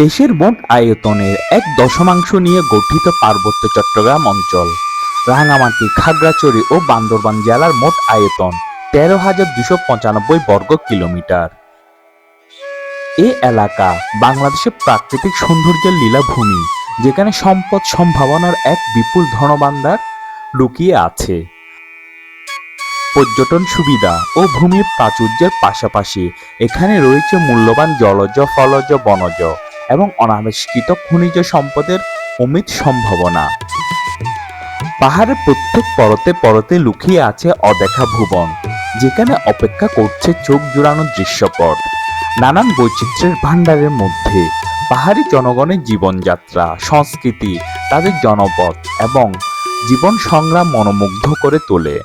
দেশের মোট আয়তনের এক দশমাংশ নিয়ে গঠিত পার্বত্য চট্টগ্রাম অঞ্চল। রাঙামাটি, খাগড়াছড়ি ও বান্দরবান জেলার মোট আয়তন তেরো হাজার দুশো পঁচানব্বই বর্গ কিলোমিটার। এ এলাকা বাংলাদেশের প্রাকৃতিক সৌন্দর্যের লীলাভূমি, যেখানে সম্পদ সম্ভাবনার এক বিপুল ধনভাণ্ডার লুকিয়ে আছে। পর্যটন সুবিধা ও ভূমি প্রাচুর্যের পাশাপাশি এখানে রয়েছে মূল্যবান জলজ, ফলজ, বনজ। এবং অনাবিষ্কৃত খনিজ সম্পদের অমিত সম্ভাবনা। পাহাড়ের প্রত্যেক পরতে পরতে লুকিয়ে আছে অদেখা ভুবন, যেখানে অপেক্ষা করছে চোখ জুড়ানো দৃশ্যপট। নানান বৈচিত্র্যের ভাণ্ডারের মধ্যে পাহাড়ি জনগণের জীবনযাত্রা, সংস্কৃতি, তাদের জনপদ এবং জীবন সংগ্রাম মনোমুগ্ধ করে তোলে।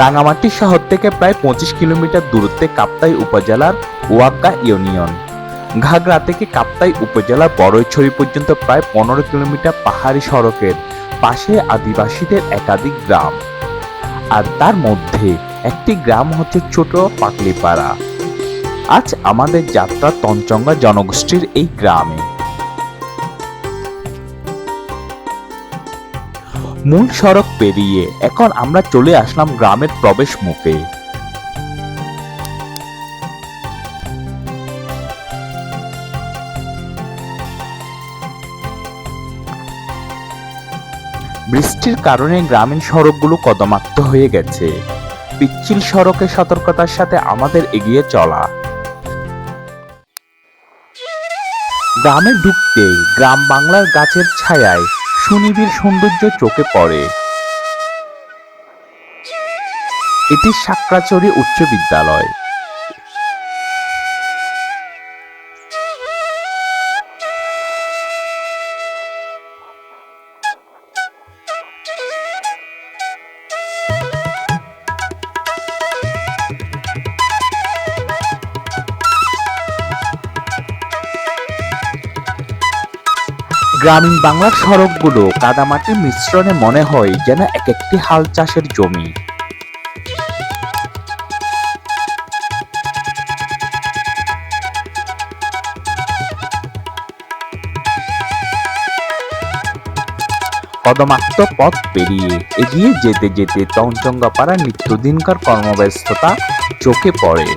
রাঙামাটি শহর থেকে প্রায় পঁচিশ কিলোমিটার দূরত্বে কাপ্তাই উপজেলার ওয়াক্কা ইউনিয়ন। ঘাগড়া থেকে কাপ্তাই উপজেলার বড়ইছড়ি পর্যন্ত প্রায় পনেরো কিলোমিটার পাহাড়ি সড়কের পাশে আদিবাসীদের একাধিক গ্রাম। আর তার মধ্যে একটি গ্রাম হচ্ছে ছোট পাকলিপাড়া আজ আমাদের যাত্রা তঞ্চঙ্গা জনগোষ্ঠীর এই গ্রামে। মূল সড়ক পেরিয়ে এখন আমরা চলে আসলাম গ্রামের প্রবেশ মুখে। বৃষ্টির কারণে গ্রামীণ সড়কগুলো কদমাক্ত হয়ে গেছে। পিচ্ছিল সড়কে সতর্কতার সাথে আমাদের এগিয়ে চলা। গ্রামে ঢুকতে গ্রাম বাংলার গাছের ছায়ায় সুনিবিড় সৌন্দর্য চোখে পড়ে। এটি সাক্রাচরি উচ্চ বিদ্যালয়। গ্রামীণ বাংলার সড়কগুলো কাদামাটির মিশ্রণে মনে হয় যেন এক একটি হাল চাষের জমি। কদমাক্ত পথ পেরিয়ে এগিয়ে যেতে যেতে তঞ্চঙ্গাপাড়ার নিত্যদিনকার কর্মব্যস্ততা চোখে পড়ে।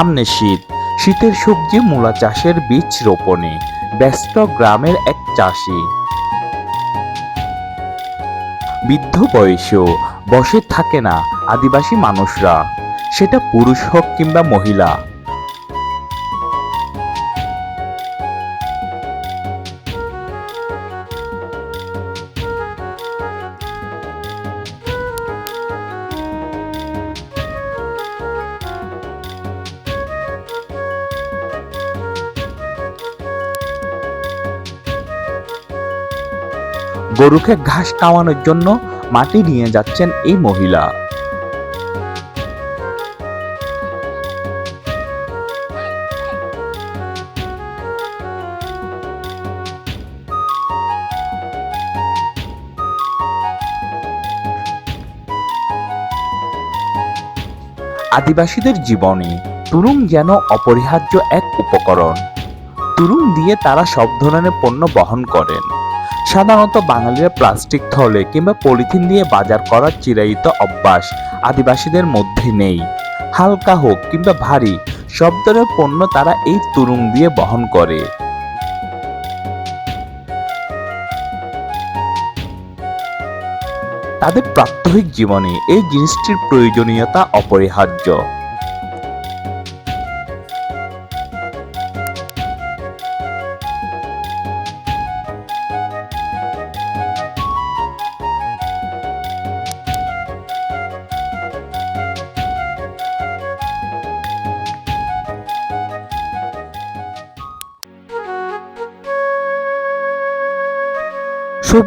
সামনে শীত। শীতের সবজি মূলা চাষের বীজ রোপণে ব্যস্ত গ্রামের এক চাষি। বৃদ্ধ বয়সেও বসে থাকে না আদিবাসী মানুষরা। সেটা পুরুষ হোক কিংবা মহিলা। গরুকে ঘাস খাওয়ানোর জন্য মাটি নিয়ে যাচ্ছেন এই মহিলা। আদিবাসীদের জীবনে, তুরুং যেন অপরিহার্য এক উপকরণ। তুরুং দিয়ে তারা সব ধরনের পণ্য বহন করেন। সাধারণত বাঙালিরা প্লাস্টিক থলে কিংবা পলিথিন দিয়ে বাজার করার চিরায়িত অভ্যাস আদিবাসীদের মধ্যে নেই। হালকা হোক কিংবা ভারী, সব ধরনের পণ্য তারা এই তুরুং দিয়ে বহন করে। তাদের প্রাত্যহিক জীবনে এই জিনিসটির প্রয়োজনীয়তা অপরিহার্য।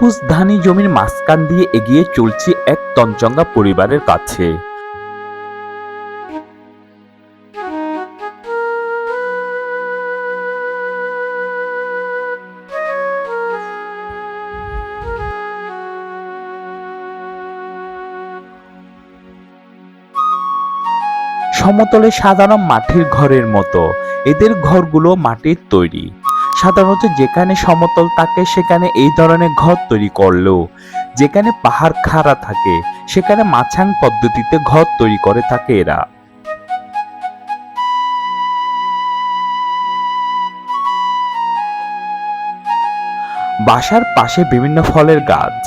সবুজ ধানি জমির মাঝখান দিয়ে এগিয়ে চলছি এক তঞ্চঙ্গা পরিবারের কাছে। সমতলে সাধারণ মাটির ঘরের মতো। এদের ঘরগুলো মাটির তৈরি। সাধারণত যেখানে সমতল থাকে, সেখানে এই ধরনের ঘর তৈরি করল যেখানে পাহাড় খাড়া থাকে, সেখানে মাছাং পদ্ধতিতে ঘর তৈরি করে থাকে এরা। বাসার পাশে বিভিন্ন ফলের গাছ।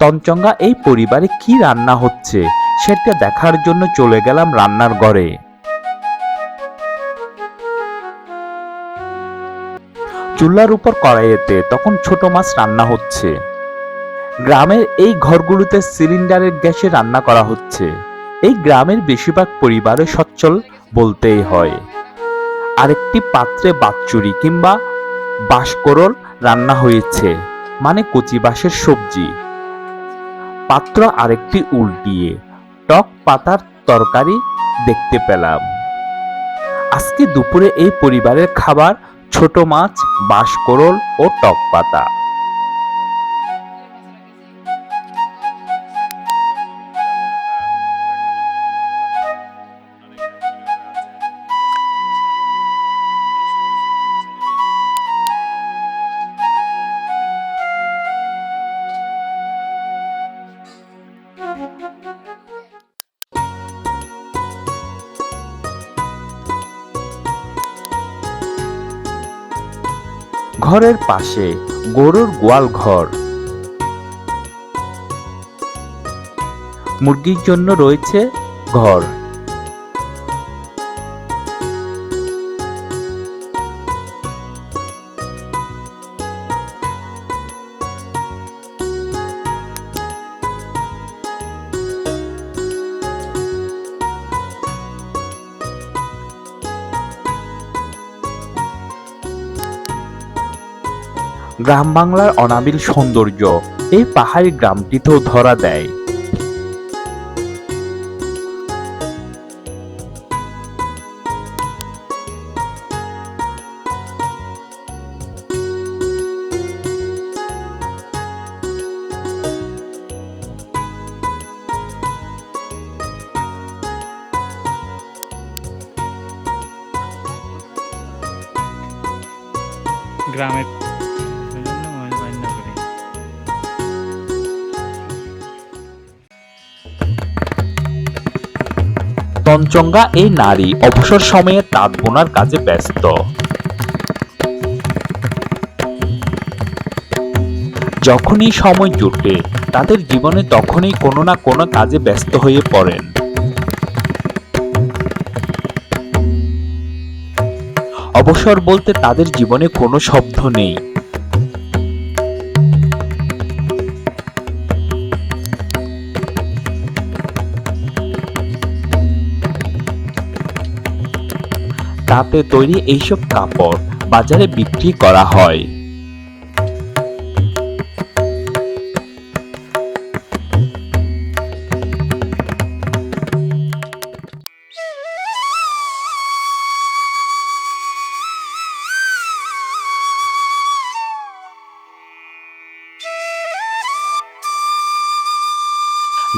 তঞ্চঙ্গা এই পরিবারে কি রান্না হচ্ছে? সেটা দেখার জন্য চলে গেলাম রান্নার ঘরে। চুলার উপর কড়াইয়েতে তখন ছোট মাছ রান্না হচ্ছে। গ্রামের এই ঘরগুলোতে সিলিন্ডারের গ্যাসে রান্না করা হচ্ছে। এই গ্রামের বেশিরভাগ পরিবারে সচ্ছল বলতেই হয়। আরেকটি পাত্রে বাচ্চুরি কিংবা বাঁশকরল রান্না হয়েছে মানে কচি বাঁশের সবজি। পাত্র আরেকটি উল্টিয়ে টক পাতার তরকারি দেখতে পেলাম। আজকে দুপুরে এই পরিবারের খাবার ছোট মাছ, বাঁশকরল ও টক পাতা। ঘরের পাশে গরুর গোয়াল ঘর। মুরগির জন্য রয়েছে ঘর। গ্রাম বাংলার অনাবিল সৌন্দর্য এই পাহাড়ি গ্রামটিতেও ধরা দেয়। গ্রামের তঞ্চঙ্গা এই নারী অবসর সময়ে তাঁত বোনার কাজে ব্যস্ত। যখনই সময় জুটে, তাদের জীবনে তখনই কোনো না কোনো কাজে ব্যস্ত হয়ে পড়েন। অবসর বলতে তাদের জীবনে কোনো শব্দ নেই। তাতে তৈরি এইসব কাপড় বাজারে বিক্রি করা হয়।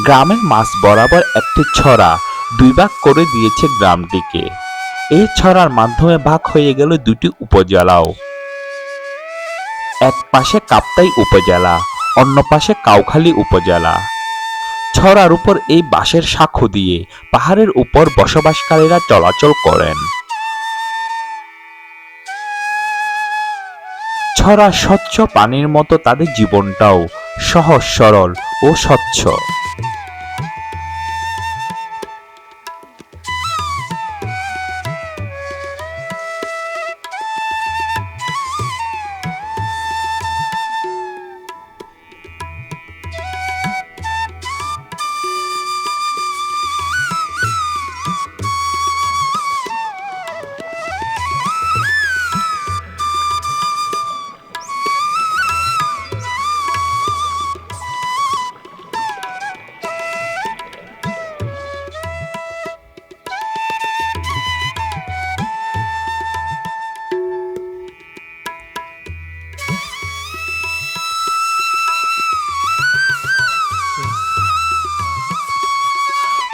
গ্রামের মাছ বরাবর একটি ছড়া দুই ভাগ করে দিয়েছে গ্রামটিকে। এই ছড়ার মাধ্যমে ভাগ হয়ে গেল দুটি উপজেলাও। এক পাশে কাপ্তাই উপজেলা, অন্য পাশে কাউখালী উপজেলা। ছড়ার উপর এই বাঁশের সাঁকো দিয়ে পাহাড়ের উপর বসবাসকারীরা চলাচল করেন। ছড়া স্বচ্ছ পানির মতো তাদের জীবনটাও সহজ, সরল ও স্বচ্ছ।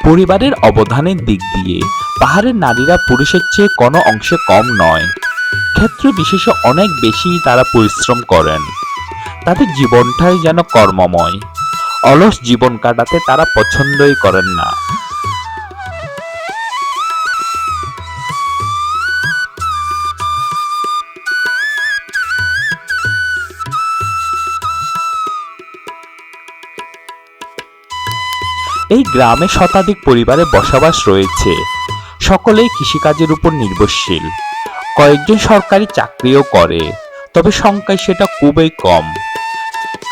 পরিবারের অবদানের দিক দিয়ে পাহাড়ের নারীরা পুরুষের চেয়ে কোনো অংশে কম নয়। ক্ষেত্র বিশেষে অনেক বেশি তারা পরিশ্রম করেন। তাদের জীবনটাই যেন কর্মময়। অলস জীবন কাটাতে তারা পছন্দই করেন না। এই গ্রামে শতাধিক পরিবারে বসবাস রয়েছে। সকলেই কৃষিকাজের উপর নির্ভরশীল। কয়েকজন সরকারি চাকরিও করে, তবে সংখ্যায় সেটা খুবই কম।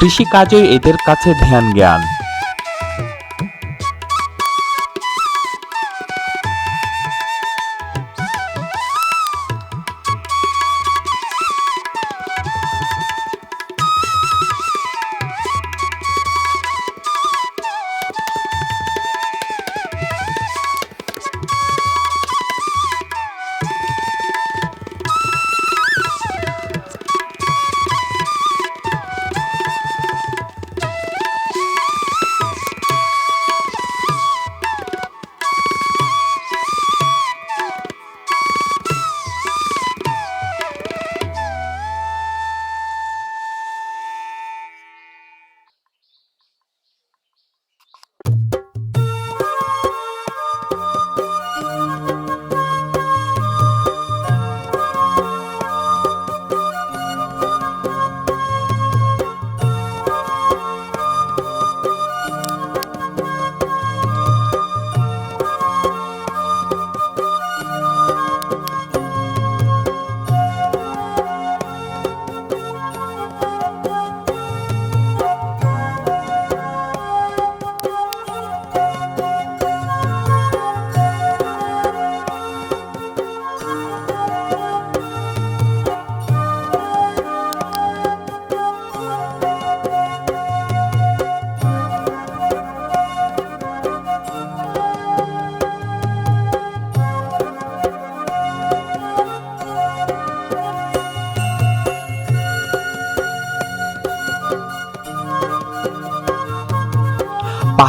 কৃষিকাজে এদের কাছে ধ্যান জ্ঞান।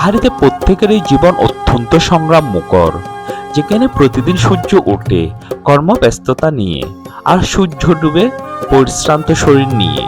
পাহাড়িতে প্রত্যেকেরই জীবন অত্যন্ত সংগ্রাম মুখর যেখানে প্রতিদিন সূর্য ওঠে, কর্মব্যস্ততা নিয়ে, আর সূর্য ডুবে পরিশ্রান্ত শরীর নিয়ে।